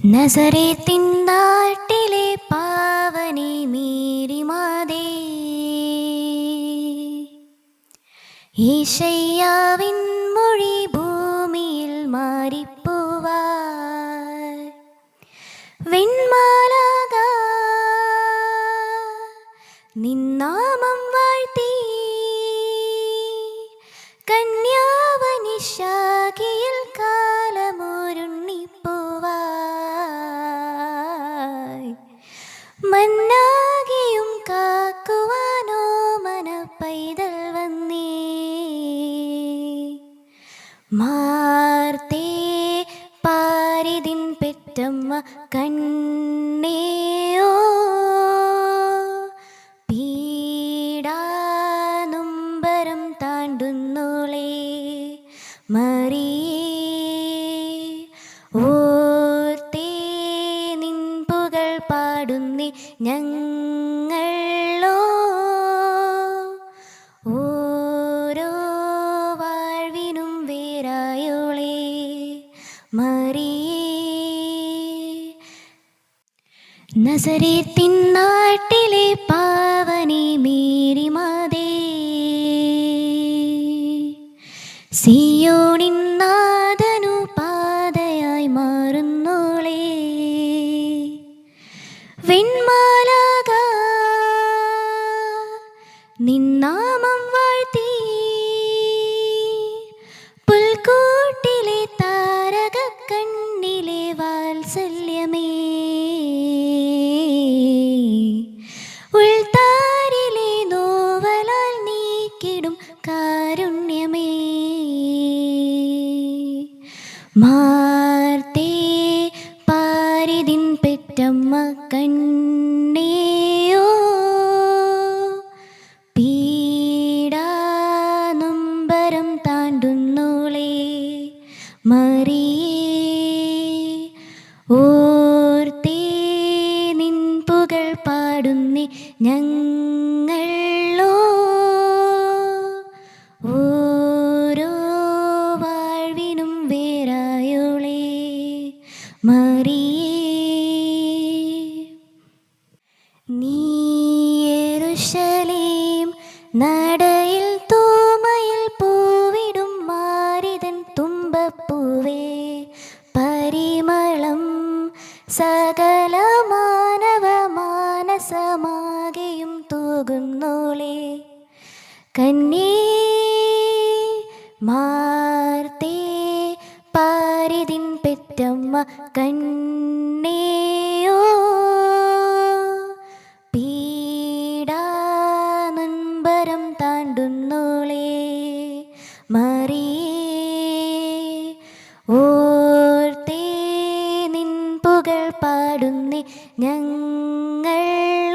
നസറേത്തിൻ നാട്ടിലെ പാവനെ മീരിമാതേ ഈശയ്യാവിൻ മൊഴി ഭൂമിയിൽ മാറിപ്പോവാ വെൺമാലാക വന്നേ. മാർത്തേ പാരിതിൻ പെറ്റമ്മ കണ്ണേയോ. പീഡാനുംബരം താണ്ടുന്നോളേ മറിയേ. ഓർത്തേ നിൻ പുകൾ പാടുന്നേ ഞങ്ങളോ നസരേത്തിൻ നാട്ടിലെ പാവനെ മേരിമാതേ സിയോണിൻ നാഥനു പാതയായി മാറുന്നോളേ. വെൺമാലാക നിന്നാമം ഉൾത്താരിലെ നോവലാൽ നീക്കിടും കാരുണ്യമേ. മാർത്തേ പാരിതിൻ പെറ്റമ്മ കണ്ണേയോ. പീഡാനുംബരം താണ്ടുന്നോളേ മറിയേ. ഓർത്തേ നിൻ പുകൾ പാടുന്നേ ഞങ്ങളോ? ഓരോ വാഴ്വിനും വേറായോളെ മറിയേ. നടയിൽ തൂമയിൽ പൂവിടും മാരിതൻ തുമ്പപ്പൂവേ പരിമളം സകല മാനവ തൂകുന്നോളെ. കന്നേ മാർത്തേ പാരിതിൻ പെറ്റമ്മ കണ്ണേയോ. പീഡാനുംബരം താണ്ടുന്നോളേ. മറിയേ പാടുന്നേ ഞങ്ങൾ